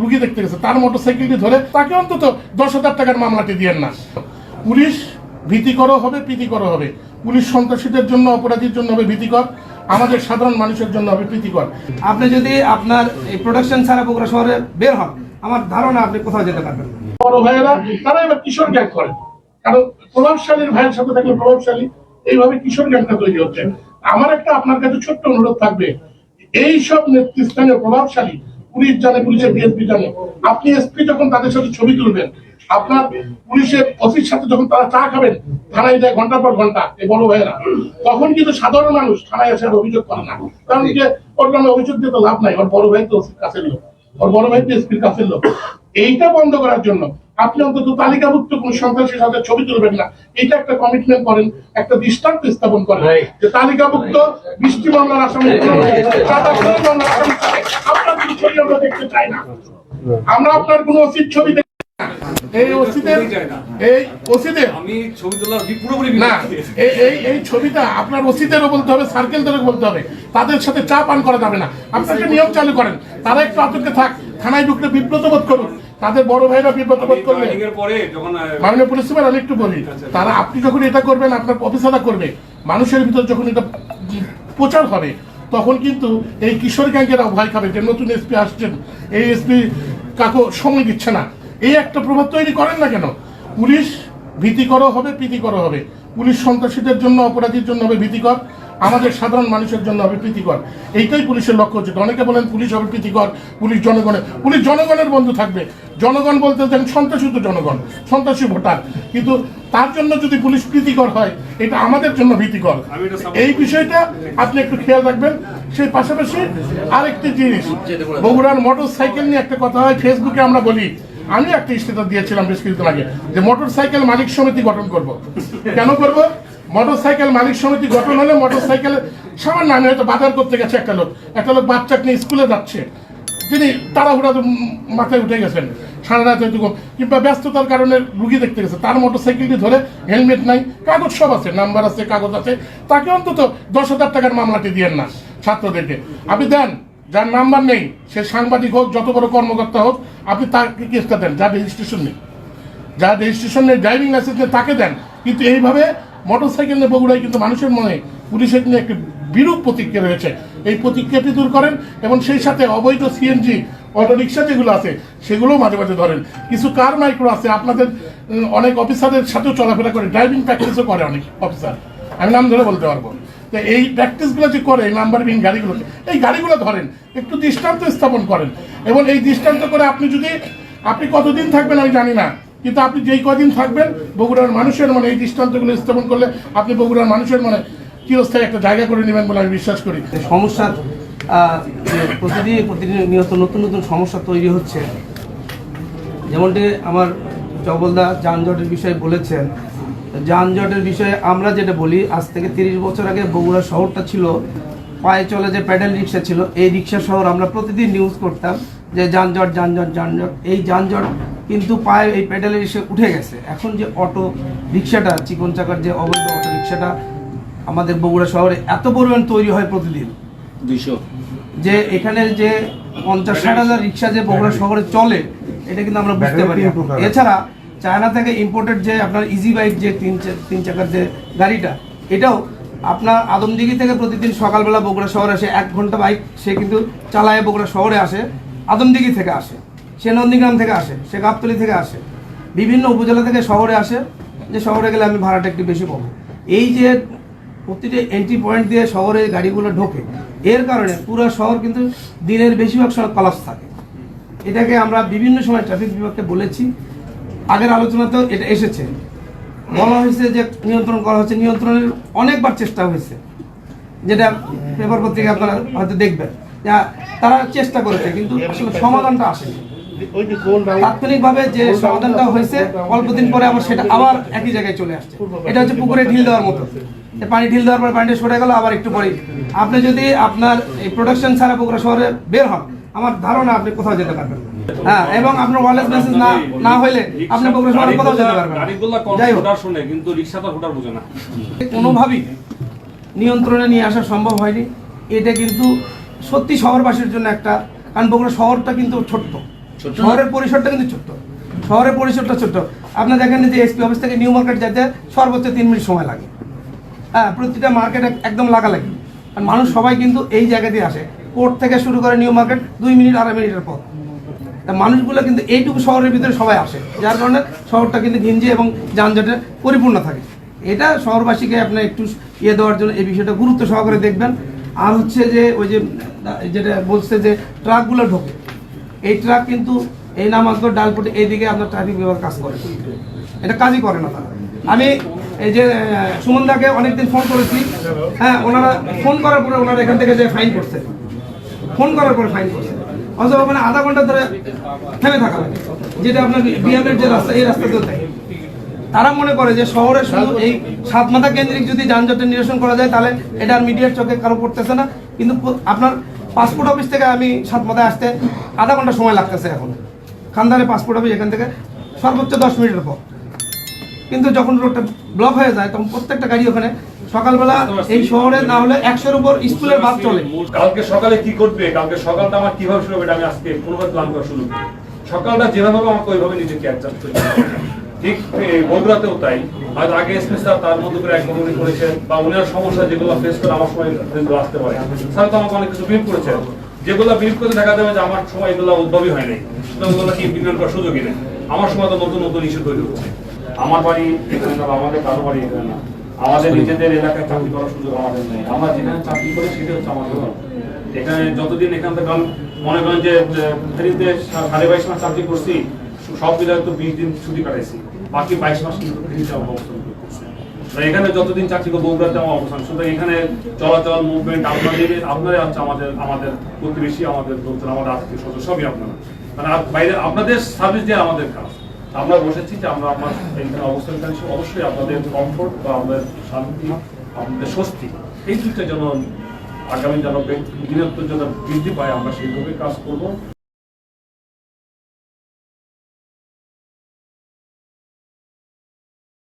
রুগী দেখতে গেছে তার মোটরসাইকেলটি ধরে তাকে অন্তত দশ হাজার টাকার মামলাটি দিয়েন না। পুলিশ ভীতিকরও হবে প্রীতিকরও হবে। পুলিশ সন্ত্রাসীদের জন্য অপরাধীর জন্য হবে ভীতিকর আমাদের সাধারণ মানুষের জন্য হবে প্রীতিকর। আপনি যদি আপনার এই প্রোডাকশন ছাড়া বগুড়া শহরে বের হন আমার ধারণা আপনি কোথাও যেতে পারবেন বড় ভাইয়েরা তারা এবার কিশোর গ্যাং করে। কারণ প্রভাবশালীর ভাইয়ের সাথে থাকলে প্রভাবশালী এইভাবে কিশোর গ্যাংটা তৈরি হচ্ছে। আমার একটা আপনার কাছে ছোট্ট অনুরোধ থাকবে এই সব নেতৃস্থানীয় প্রভাবশালী পুলিশ জানে পুলিশের বিএসপি জানে। আপনি এসপি যখন তাদের সাথে ছবি তুলবেন আপনার পুলিশের অফিস সাথে যখন তারা চা খাবেন থানায় যায় ঘণ্টার পর ঘণ্টা এই বড় ভাইয়েরা। তখন কিন্তু সাধারণ মানুষ থানায় এসে অভিযোগ করে না। কারণ যে ওর নামে অভিযোগ দিয়ে তো লাভ নাই। ওর বড় ভাই তো কাছের লোক। ওর বড় ভাই তো এসপির কাছের লোক। এইটা বন্ধ করার জন্য আপনি অন্তত তালিকাভুক্ত কোন সন্ত্রাসীর সাথে ছবি তুলবেন না। এটা একটা কমিটমেন্ট করেন একটা দৃষ্টান্ত স্থাপন করেন যে তালিকাভুক্ত বৃষ্টি মামলার আসামি মামলার আসামি ছবি আমরা দেখতে চাই না। আমরা আপনার কোনো অসির ছবি দেখতে চাই না। এই ওসিদের এই ওসিদের আমি ছবি তোলার পুরোপুরি না এই এই এই ছবিটা আপনার ওসিদেরও বলতে হবে সার্কেলদেরও বলতে হবে। তাদের সাথে চা পান করা যাবে না। আপনি একটা নিয়ম চালু করেন। তারা একটু আতঙ্কে থাক। থানায় ঢুকলে বিব্রত বোধ করুন। তাদের বড় ভাইরা বিব্রত বোধ আহ, মাননীয় পুলিশ সুপার আমি একটু বলি। তারা আপনি যখন এটা করবেন আপনার অফিসাররা করবে। মানুষের ভিতর যখন এটা প্রচার হবে তখন কিন্তু এই কিশোর গ্যাংকেরা ভয় খাবে, যে নতুন এসপি আসছেন। এই এসপি কাকো সময় দিচ্ছে না। এই একটা প্রভাব তৈরি করেন না কেন? পুলিশ ভীতিকরও হবে, প্রীতিকরও হবে। পুলিশ সন্ত্রাসীদের জন্য, অপরাধীর জন্য হবে ভীতিকর। আমাদের সাধারণ মানুষের জন্য হবে প্রীতিকর। এইটাই পুলিশের লক্ষ্য হচ্ছে। অনেকে বলেন পুলিশ হবে প্রীতিকর পুলিশ জনগণের পুলিশ জনগণের বন্ধু থাকবে। জনগণ বলতে দেন সন্ত্রাসী তো জনগণ সন্ত্রাসী ভোটার। কিন্তু তার জন্য যদি পুলিশ প্রীতিকর হয় এটা আমাদের জন্য ভীতিকর। এই বিষয়টা আপনি একটু খেয়াল রাখবেন। সেই পাশাপাশি আরেকটি জিনিস বগুড়ার মোটর সাইকেল নিয়ে একটা কথা হয় ফেসবুকে আমরা বলি। আমি একটা স্টেটাস দিয়েছিলাম বেশ কিছুদিন আগে যে মোটর সাইকেল মালিক সমিতি গঠন করব। কেন করব? মোটর সাইকেল মালিক সমিতি গঠন হলে মোটর সাইকেল সামান্য আমি হয়তো বাজার করতে গেছে একটা লোক। একটা লোক বাচ্চা নিয়ে স্কুলে যাচ্ছে। তিনি তাড়াহুড়া মাথায় উঠে গেছেন। সারা রাত হয়তো কিংবা ব্যস্ততার কারণে রুগী দেখতে গেছে। তার মোটর সাইকেলটি ধরে হেলমেট নাই, কাগজ সব আছে, নাম্বার আছে, কাগজ আছে। তাকে অন্তত দশ হাজার টাকার মামলাটি দিয়েন না ছাত্রদেরকে। আপনি দেন, যার নাম্বার নেই, সে সাংবাদিক হোক, যত বড় কর্মকর্তা হোক, আপনি তাকে কেসটা দেন? যার রেজিস্ট্রেশন নেই। যার রেজিস্ট্রেশন নেই, ড্রাইভিং লাইসেন্স নেই, তাকে দেন। কিন্তু এইভাবে মোটর সাইকেল নিয়ে বগুড়ায় কিন্তু মানুষের মনে পুলিশের নিয়ে একটি বিরূপ প্রতিক্রিয়া রয়েছে। এই প্রতিক্রিয়াটি দূর করেন এবং সেই সাথে অবৈধ সিএনজি অটো রিক্সা যেগুলো আছে, সেগুলোও মাঝে মাঝে ধরেন। কিছু কার মাইক্রো আছে, আপনাদের অনেক অফিসারদের সাথেও চলাফেরা করে, ড্রাইভিং প্র্যাকটিসও করে অনেক অফিসার। আমি নাম ধরে বলতে পারব। তো এই প্র্যাকটিসগুলো যে করে নাম্বার বিহীন গাড়িগুলোকে, এই গাড়িগুলো ধরেন, একটু দৃষ্টান্ত স্থাপন করেন। এবং এই দৃষ্টান্ত করে আপনি যদি, আপনি কতদিন থাকবেন আমি জানি না। কিন্তু আপনি যেই কদিন থাকবেন বগুড়ার মানুষের মনে এই দৃষ্টান্তগুলো স্থাপন করলে আপনি বগুড়ার মানুষের মনে চিরস্থায়ী একটা জায়গা করে নেবেন বলে আমি বিশ্বাস করি। সমস্যার আহ, যে প্রতিদিন প্রতিনিয়ত নতুন নতুন সমস্যা তৈরি হচ্ছে যেমনটি আমার জবলদা যানজটের বিষয়ে বলেছেন যানজটের বিষয়ে আমরা যেটা বলি আজ থেকে তিরিশ বছর আগে বগুড়া শহরটা ছিল পায়ে চলে যে প্যাডেল রিক্সা ছিল এই রিক্সা শহর আমরা প্রতিদিন নিউজ করতাম যে যানজট যানজট যানজট এই যানজট কিন্তু পায়ে এই প্যাডেল রিক্সা উঠে গেছে। এখন যে অটো রিক্সাটা চিকন চাকার যে অবৈধ অটো রিক্সাটা আমাদের বগুড়া শহরে এত পরিমাণ তৈরি হয় প্রতিদিন। যে এখানে যে পঞ্চাশ ষাট হাজার রিক্সা যে বগুড়া শহরে চলে এটা কিন্তু আমরা বুঝতে পারি এছাড়া চায়না থেকে ইম্পোর্টেড যে আপনার ইজি বাইক যে তিন তিন চাকার যে গাড়িটা এটাও আপনার আদমদিঘি থেকে প্রতিদিন সকালবেলা বগুড়া শহরে আসে এক ঘণ্টা বাইক সে কিন্তু চালায় বগুড়া শহরে আসে। আদমদিঘি থেকে আসে, সে নন্দীগ্রাম থেকে আসে, সে গাবতলি থেকে আসে, বিভিন্ন উপজেলা থেকে শহরে আসে, যে শহরে গেলে আমি ভাড়াটা একটু বেশি পাবো। এই যে প্রতিটি এন্ট্রি পয়েন্ট দিয়ে শহরে গাড়িগুলো ঢোকে, এর কারণে পুরো শহর কিন্তু দিনের বেশিরভাগ সময় কলাপস থাকে। এটাকে আমরা বিভিন্ন সময় ট্রাফিক বিভাগকে বলেছি, আগের আলোচনাতেও এটা এসেছে। বলা হয়েছে যে নিয়ন্ত্রণ করা হচ্ছে, নিয়ন্ত্রণের অনেকবার চেষ্টা হয়েছে। যেটা পেপার পত্রিকা আপনারা হয়তো দেখবেন। যা তারা চেষ্টা করেছে কিন্তু আসলে সমাধানটা আসেনি। ওই যে তাৎক্ষণিকভাবে যে সমাধানটা হয়েছে অল্প দিন পরে আবার সেটা আবার একই জায়গায় চলে আসছে। এটা হচ্ছে পুকুরে ঢিল দেওয়ার মতো। পানি ঢিল দেওয়ার পর পানিটা সরে গেল আবার একটু পরে আপনি যদি আপনার এই প্রোডাকশন ছাড়া পুকুরা শহরে বের হন আমার ধারণা আপনি কোথাও যেতে পারবেন হ্যাঁ এবং আপনার ওয়ারলেস মেসেজ না না হইলে আপনি পুকুরা শহরে কোথাও যেতে পারবেন যাই হোক। শুনে কিন্তু রিক্সা তো ভোটার বোঝে না। কোনোভাবেই নিয়ন্ত্রণে নিয়ে আসা সম্ভব হয়নি। এটা কিন্তু সত্যি শহরবাসীর জন্য একটা কারণ বগুড়া শহরটা কিন্তু ছোট্ট। শহরের পরিসরটা কিন্তু ছোট্ট। শহরের পরিসরটা ছোট্ট। আপনি দেখেন যে এসপি অফিস থেকে নিউ মার্কেট যেতে সর্বোচ্চ তিন মিনিট সময় লাগে। হ্যাঁ প্রতিটা মার্কেট একদম লাগালাগি। আর মানুষ সবাই কিন্তু এই জায়গা দিয়ে আসে। কোর্ট থেকে শুরু করে নিউ মার্কেট দুই মিনিট আড়াই মিনিটের পথ। তা মানুষগুলো কিন্তু এইটুকু শহরের ভিতরে সবাই আসে। যার কারণে শহরটা কিন্তু ঘিঞ্জি এবং যানজটে পরিপূর্ণ থাকে। এটা শহরবাসীকে আপনার একটু ইয়ে দেওয়ার জন্য এই বিষয়টা গুরুত্ব সহকারে দেখবেন। আর হচ্ছে যে ওই যে, যেটা বলছে যে ট্রাকগুলো ঢোকে। এই ট্রাক কিন্তু এই নামাজগর ডালপটে এইদিকে আপনার ট্রাফিক বিভাগ কাজ করে। এটা কাজই করে না তারা। আমি এই যে সুমনদাকে অনেকদিন ফোন করেছি। হ্যাঁ ওনারা ফোন করার পরে ওনারা এখান থেকে যে ফাইন করছে। ফোন করার পরে ফাইন করছে। অথবা ওখানে আধা ঘণ্টা ধরে থেমে থাকা যেটা আপনার বিএমের যে রাস্তা, এই রাস্তাতেও থাকে। তারা মনে করে যে শহরে শুধু এই সাত মাথা কেন্দ্রিক যদি যানজটের নিরসন করা যায়, তাহলে এটা আর মিডিয়ার চোখে কারও পড়তেছে না। কিন্তু আপনার পাসপোর্ট অফিস থেকে আমি সাত মাথায় আসতে আধা ঘণ্টা সময় লাগতেছে এখন। খানদারে পাসপোর্ট অফিস এখান থেকে সর্বোচ্চ দশ মিনিটের পর কিন্তু যখন রোডটা ব্লক হয়ে যায়, তখন প্রত্যেকটা গাড়ি ওখানে সকালবেলা এই শহরে না হলে একশোর উপর স্কুলের বাস চলে। কালকে সকালে কি করবে কালকে সকালটা আমার কীভাবে শুরু হবে আমি আজকে কোনোভাবে প্ল্যান করা শুরু। সকালটা যেভাবে আমাকে ওইভাবে নিজেকে অ্যাডজাস্ট করতে। ঠিক বগুড়াতেও তাই। হয়তো আগে এসপি স্যার তার মধ্যে করে এক উনি করেছেন বা উনার সমস্যা যেগুলো ফেস করে আমার সময় যেগুলো আসতে পারে। স্যার তো আমাকে অনেক কিছু বিল করেছেন। যেগুলো বিল করে দেখা যাবে যে আমার সময় এগুলো উদ্ভবই হয় নাই। ওগুলো কি ইমপ্লিমেন্ট করার সুযোগই নেই। আমার সময় তো নতুন নতুন ইস্যু তৈরি হচ্ছে। আমার বাড়ি এখানে না আমাদের কারও বাড়ি এখানে না। আমাদের নিজেদের এলাকায় চাকরি করার সুযোগ আমাদের নেই। আমরা যেখানে চাকরি করি সেটা হচ্ছে আমাদের। এখানে যতদিন এখান থেকে মনে করেন যে ফেরিতে সাড়ে বাইশ মাস চাকরি করছি সব মিলে তো বিশ দিন ছুটি কাটাইছি। বাকি বাইশ মাস কিন্তু ফেরিতে আমার অবস্থান করছি এখানে যতদিন চাকরি করব বগুড়াতে আমার অবস্থান। সুতরাং এখানে চলাচল মুভমেন্ট আপনাদের, আপনারাই হচ্ছে আমাদের আমাদের প্রতিবেশী, আমাদের লোকজন, আমাদের আত্মীয় স্বজন, সবই আপনারা। মানে বাইরে, আপনাদের সার্ভিস দিয়ে আমাদের কাজ। আমরা বসেছি যে আমরা আপনার এইখানে অবস্থান করছি। অবশ্যই আপনাদের কমফোর্ট বা আমাদের শান্তি, আমাদের স্বস্তি, এই দুইটা যেন আগামী যেন দিনের যেন বৃদ্ধি পায়, আমরা সেইভাবে কাজ করব।